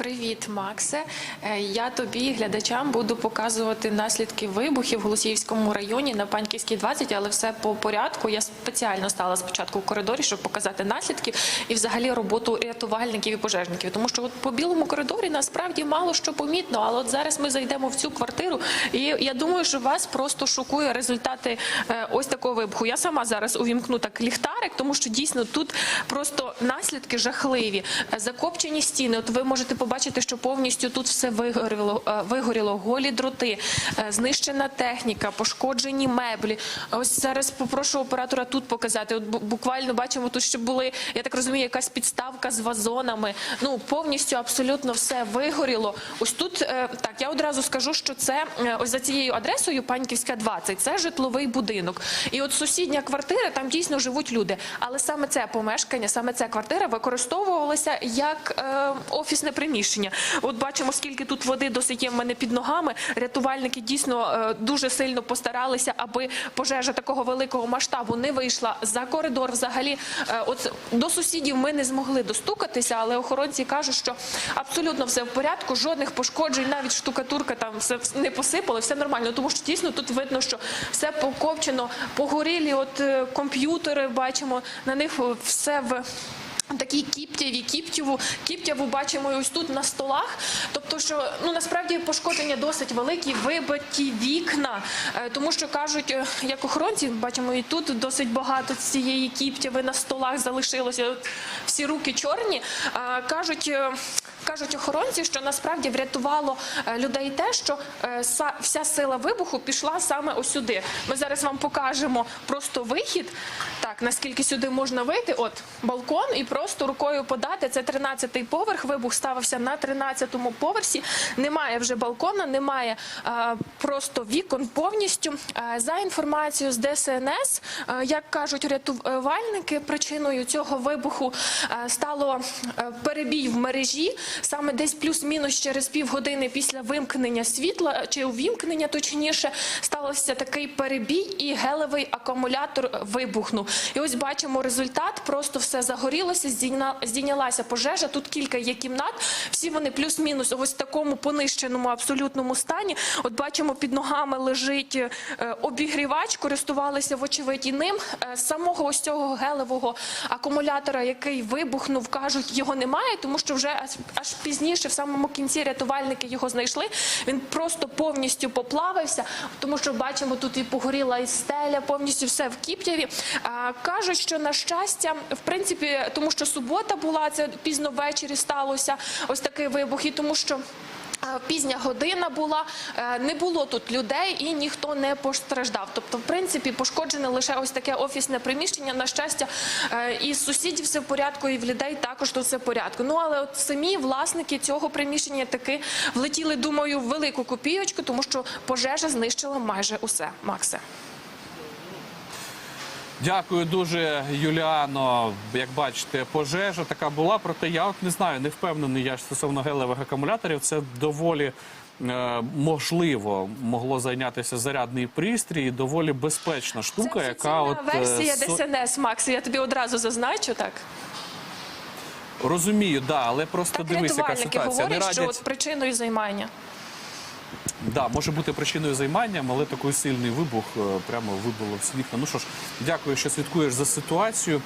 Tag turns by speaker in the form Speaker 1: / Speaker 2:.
Speaker 1: Привіт, Максе. Е, Я тобі глядачам буду показувати наслідки вибухів в Голосіївському районі на Паньківській 20, але все по порядку. Я спеціально стала спочатку в коридорі, щоб показати наслідки і взагалі роботу рятувальників і пожежників. Тому що от по білому коридорі насправді мало що помітно. Але от зараз ми зайдемо в цю квартиру, і я думаю, що вас просто шокує результати е, ось такого вибуху. Я сама зараз увімкну так ліхтарик, тому що дійсно тут просто наслідки жахливі. Е, Закопчені стіни. От ви можете побачити, що повністю тут все вигоріло, е, вигоріло голі дроти, е, знищена техніка, пошкоджені меблі. Ось зараз попрошу оператора тут показати. От буквально бачимо тут, що були, я так розумію, якась підставка з вазонами. Ну повністю абсолютно все вигоріло. Ось тут е, так, я одразу скажу, що це ось за цією адресою Паньківська 20, це житловий будинок. І от сусідня квартира, там дійсно живуть люди. Але саме це помешкання, саме ця квартира використовувалася як е, офісне приміщення. От бачимо, скільки тут води досить є в мене під ногами. Рятувальники дійсно е, дуже сильно постаралися, аби пожежа такого великого масштабу не вийшла за коридор. Взагалі, е, от до сусідів ми не змогли достукатися, але охоронці кажуть, що абсолютно все в порядку, жодних пошкоджень, навіть штукатурка там все не посипали, все нормально. Тому що дійсно тут видно, що все покопчено, погорілі. От е, комп'ютери бачимо на них все в. Такі кіптяві, кіптєву, кіптяву бачимо ось тут на столах. Тобто, що ну насправді пошкодження досить великі, вибиті вікна, Е, тому що кажуть, е, як охоронці, бачимо, і тут досить багато цієї кіптяви на столах залишилося. Всі руки чорні. Е, Кажуть. Кажуть охоронці, що насправді врятувало е, людей те, що е, вся сила вибуху пішла саме ось сюди. Ми зараз вам покажемо просто вихід. Так, наскільки сюди можна вийти? От балкон, і просто рукою подати. Це 13-й поверх. Вибух ставився на 13-му поверсі. Немає вже балкона, немає е, просто вікон повністю. Е, за інформацією з ДСНС, е, як кажуть рятувальники, причиною цього вибуху е, стало перебій в мережі. Саме десь плюс-мінус через півгодини після вимкнення світла чи увімкнення, точніше, сталося такий перебій, і гелевий акумулятор вибухнув. І ось бачимо результат. Просто все загорілося, здійнялася пожежа. Тут кілька є кімнат. Всі вони плюс-мінус ось в такому понищеному абсолютному стані. От бачимо, під ногами лежить е, обігрівач, користувалися вочевидь і ним. Е, Самого ось цього гелевого акумулятора, який вибухнув, кажуть, його немає, тому що вже аж, пізніше, в самому кінці, рятувальники його знайшли. Він просто повністю поплавився, тому що бачимо, тут і погоріла і стеля, повністю все в Кіп'яві. Кажуть, що на щастя, в принципі, тому що субота була, це пізно ввечері сталося ось такий вибух, і тому що. Пізня година була, е, не було тут людей і ніхто не постраждав. Тобто, в принципі, пошкоджене лише ось таке офісне приміщення. На щастя, е, і з сусідів все в порядку, і в людей також тут все в порядку. Ну але от самі власники цього приміщення таки влетіли, думаю, в велику копійочку, тому що пожежа знищила майже усе. Максе.
Speaker 2: Дякую дуже, Юліано. Як бачите, пожежа така була, проте я от не знаю, не впевнений я стосовно гелевих акумуляторів. Це доволі е, можливо могло зайнятися зарядний пристрій, і доволі безпечна штука,
Speaker 1: Це
Speaker 2: яка от е,
Speaker 1: версія
Speaker 2: со-
Speaker 1: ДСНС, Макс. Я тобі одразу зазначу так.
Speaker 2: розумію, да, але просто
Speaker 1: Так
Speaker 2: дивись, яка
Speaker 1: рятувальники
Speaker 2: ситуація.
Speaker 1: Говорять, що от причиною займання.
Speaker 2: Да, може бути причиною займання, але такий сильний вибух е, прямо вибило всі вікна. Ну що ж, дякую, що слідкуєш за ситуацією.